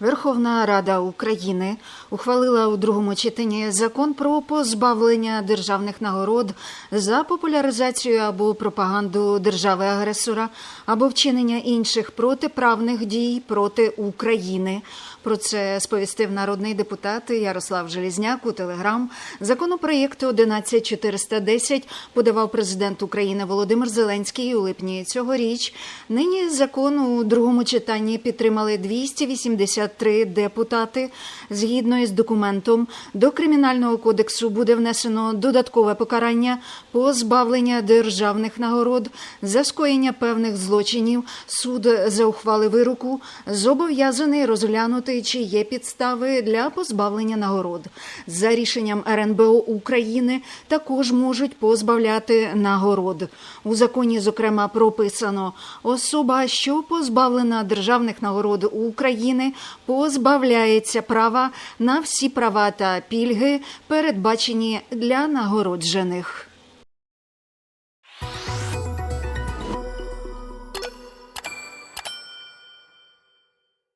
Верховна Рада України ухвалила у другому читанні закон про позбавлення державних нагород за популяризацію або пропаганду держави-агресора або вчинення інших протиправних дій проти України. Про це сповістив народний депутат Ярослав Желізняк у телеграм. Законопроєкт 11410 подавав президент України Володимир Зеленський у липні цьогоріч. Нині закон у другому читанні підтримали 283 депутати. Згідно із документом, до кримінального кодексу буде внесено додаткове покарання позбавлення державних нагород за скоєння певних злочинів. Суд за ухвали вироку зобов'язаний розглянути, чи є підстави для позбавлення нагород. За рішенням РНБО України також можуть позбавляти нагород. У законі, зокрема, прописано особа, що позбавлена державних нагород України, позбавляється права на всі права та пільги, передбачені для нагороджених.